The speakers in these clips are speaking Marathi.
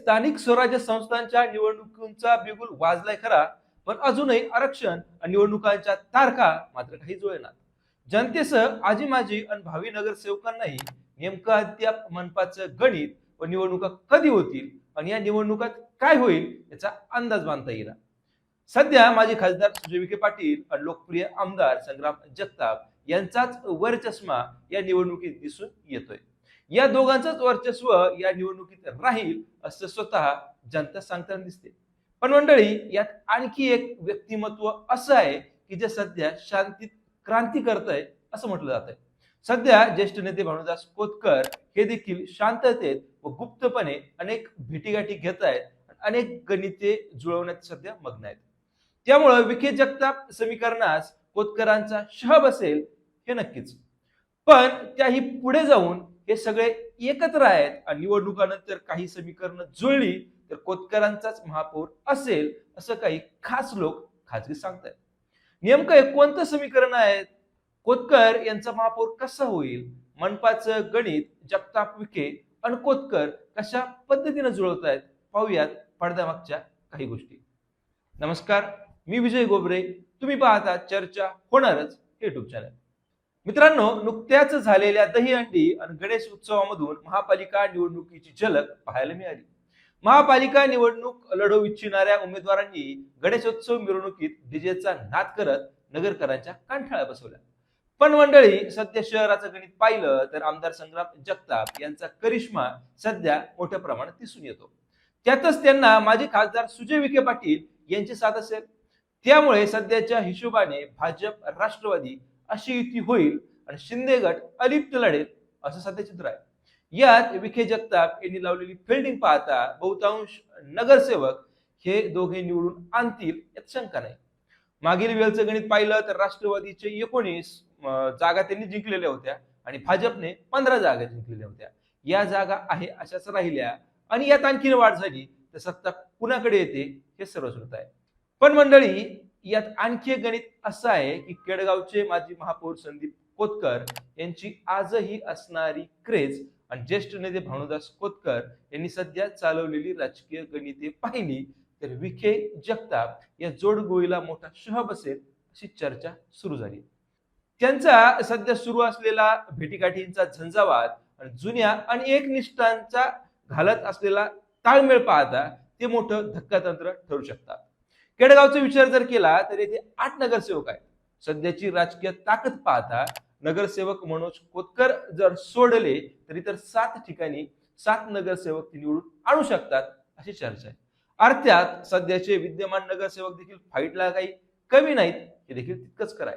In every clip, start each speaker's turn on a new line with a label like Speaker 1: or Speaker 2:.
Speaker 1: स्थानिक स्वराज्य संस्थांच्या निवडणुकींचा बिगुल वाजलाय खरा पण अजूनही आरक्षण आणि निवडणुकांच्या तारखा मात्र काही जुळेनात. जनतेसह आजी माजी आणि भावी नगरसेवकांनाही नेमकं अद्याप मनपाचं गणित व निवडणुका कधी होतील आणि या निवडणुकात काय होईल याचा अंदाज बांधता येईल सध्या माजी खासदार सुजय विखे पाटील आणि लोकप्रिय आमदार संग्राम जगताप यांचाच वरचष्मा या निवडणुकीत दिसून येतोय. या दोघांचंच वर्चस्व या निवडणुकीत राहील असं स्वतः जनता सांगताना दिसते. पण मंडळी यात आणखी एक व्यक्तिमत्व असं आहे की जे सध्या शांतीत क्रांती करतंय असं म्हटलं जात आहे सध्या ज्येष्ठ नेते भानुदास कोतकर हे देखील शांततेत व गुप्तपणे अनेक भेटीगाठी घेत आहेत अनेक गणिते जुळवण्यात सध्या मग्न आहेत. त्यामुळं विखे जगताप समीकरणास कोतकरांचा शहब असेल हे नक्कीच. पण त्याही पुढे जाऊन हे सगळे एकत्र आहेत आणि निवडणुकानंतर काही समीकरणं जुळली तर कोतकरांचाच महापौर असेल असं काही खास लोक खाजगी सांगतायत. नेमकं हे कोणतं समीकरण आहेत? कोतकर यांचा महापौर कसा होईल? मनपाचं गणित जगताप विखे आणि कोतकर कशा पद्धतीने जुळवतायत? पाहूयात पडद्यामागच्या काही गोष्टी. नमस्कार मी विजय गोबरे. तुम्ही पाहता चर्चा होणारच युट्यूब चॅनल मित्रांनो नुकत्याच झालेल्या दहीहंडी आणि गणेश उत्सवामधून महापालिका निवडणुकीची झलक पाहायला मिळाली. महापालिका निवडणूक लढवू इच्छिणाऱ्या उमेदवारांनी गणेशोत्सव मिरवणुकीत डीजेचा नाद करत नगरकरांच्या कांठाळ्या बसवल्या. पण मंडळी सध्या शहराचं गणित पाहिलं तर आमदार संग्राम जगताप यांचा करिश्मा सध्या मोठ्या प्रमाणात दिसून येतो. त्यातच त्यांना माजी खासदार सुजय विखे पाटील यांची साथ असेल. त्यामुळे सध्याच्या हिशोबाने भाजप राष्ट्रवादी अशी युती होईल आणि शिंदे गट अलिप्त लढेल असं सध्या चित्र आहे. यात विखे जगताप यांनी लावलेली फिल्डिंग पाहता बहुतांश नगरसेवक हे दोघे निवडून आणतील यात शंका नाही. मागील वेळचं गणित पाहिलं तर राष्ट्रवादीचे एकोणीस जागा त्यांनी जिंकलेल्या होत्या आणि भाजपने पंधरा जागा जिंकलेल्या होत्या. या जागा आहे अशाच राहिल्या आणि यात आणखीन वाढ झाली तर सत्ता कुणाकडे येते हे सर्वश्रुत आहे. पण मंडळी यात आणखी एक गणित असं आहे की केडगावचे माजी महापौर संदीप कोतकर यांची आजही असणारी क्रेज आणि ज्येष्ठ नेते भानुदास कोतकर यांनी सध्या चालवलेली राजकीय गणिते पाहिली तर विखे जगताप या जोडगोळीला मोठा शह बसेल अशी चर्चा सुरू झाली. त्यांचा सध्या सुरू असलेला भेटीगाठींचा झंझावात आणि जुन्या आणि एकनिष्ठांचा घालत असलेला ताळमेळ पाहता ते मोठं धक्कातंत्र ठरू शकतात. केडगावचा विचार जर केला तर येथे आठ नगरसेवक आहेत. सध्याची राजकीय ताकद पाहता नगरसेवक मनोज कोतकर जर सोडले तरी तर सात ठिकाणी सात नगरसेवक ते निवडून आणू शकतात अशी चर्चा आहे. अर्थात सध्याचे विद्यमान नगरसेवक देखील फाईटला काही कमी नाहीत हे देखील तितकंच कराय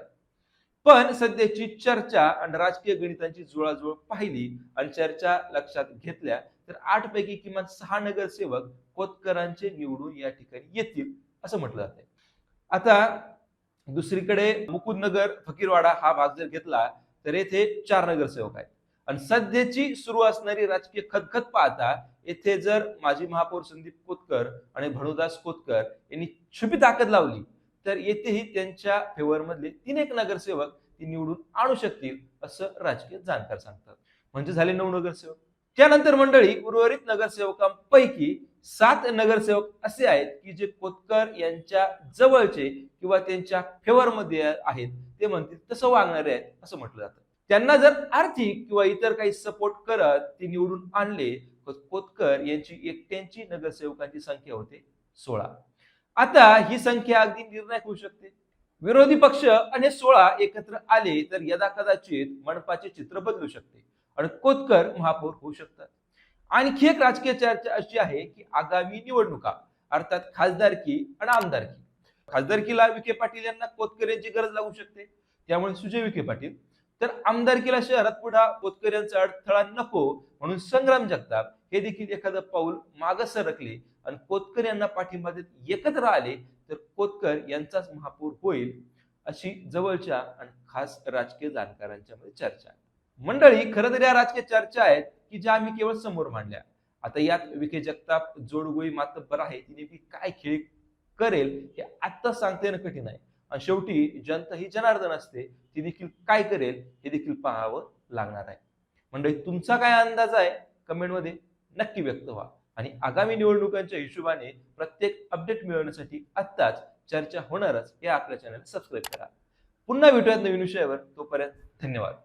Speaker 1: पण सध्याची चर्चा आणि राजकीय गणितांची जुळाजुळ पाहिली आणि चर्चा लक्षात घेतल्या तर आठ पैकी किमान सहा नगरसेवक कोतकरांचे निवडून या ठिकाणी येतील. असं म्हटलं जाते आता दुसरीकडे मुकुंदनगर फकीरवाडा हा भाग जर घेतला तर येथे चार नगरसेवक आहेत. आणि सध्याची सुरू असणारी राजकीय खतखत पाहता येथे जर माजी महापौर संदीप कोतकर आणि भणुदास कोतकर यांनी छुपी ताकद लावली तर येथेही त्यांच्या फेवर मधले तीन एक नगरसेवक ती निवडून आणू शकतील असं राजकीय जाणकार सांगतात. म्हणजे झाले नऊ नगरसेवक. त्यानंतर मंडळी उर्वरित नगरसेवकांपैकी सात नगरसेवक असे आहेत की जे कोतकर यांच्या जवळचे किंवा त्यांच्या फेवर मध्ये आहेत. ते म्हणतील तसं वागणारे आहेत असं म्हटलं जातं. त्यांना जर आर्थिक किंवा इतर काही सपोर्ट करत ते निवडून आणले तर कोतकर यांची एकट्यांची नगरसेवकांची संख्या होते सोळा. आता ही संख्या अगदी निर्णायक होऊ शकते. विरोधी पक्ष आणि सोळा एकत्र आले तर यदा कदाचित मनपाचे चित्र बदलू शकते आणि कोतकर महापौर होऊ शकतात. आणखी एक राजकीय चर्चा अशी आहे की आगामी निवडणुका अर्थात खासदारकी आणि आमदारकी. खासदारकीला विखे पाटील यांना कोतकर यांची गरज लागू शकते. त्यामुळे सुजय विखे पाटील. तर आमदारकीला शहरात पुढा कोतकर यांचा अडथळा नको म्हणून संग्राम जगताप हे देखील एखादं पाऊल मागं सरकले आणि कोतकर यांना पाठिंबा देत एकत्र आले तर कोतकर यांचाच महापौर होईल अशी जवळच्या आणि खास राजकीय जाणकारांच्या मध्ये चर्चा आहे. मंडळी खरं तर या राजकीय चर्चा आहेत की ज्या आम्ही केवळ समोर मांडल्या. आता यात विखे जगताप जोडगोई मातब्बर आहे ती नेमकी काय खेळ करेल हे आत्ता सांगता येणं कठीण आहे. आणि शेवटी जनता ही जनार्दन असते. ती देखील काय करेल हे देखील पाहावं लागणार आहे. मंडळी तुमचा काय अंदाज आहे? कमेंटमध्ये नक्की व्यक्त व्हा. आणि आगामी निवडणुकांच्या हिशोबाने प्रत्येक अपडेट मिळवण्यासाठी आत्ताच चर्चा होणारच. या आपल्या चॅनल सबस्क्राईब करा. पुन्हा भेटूयात नवीन विषयावर. तोपर्यंत धन्यवाद.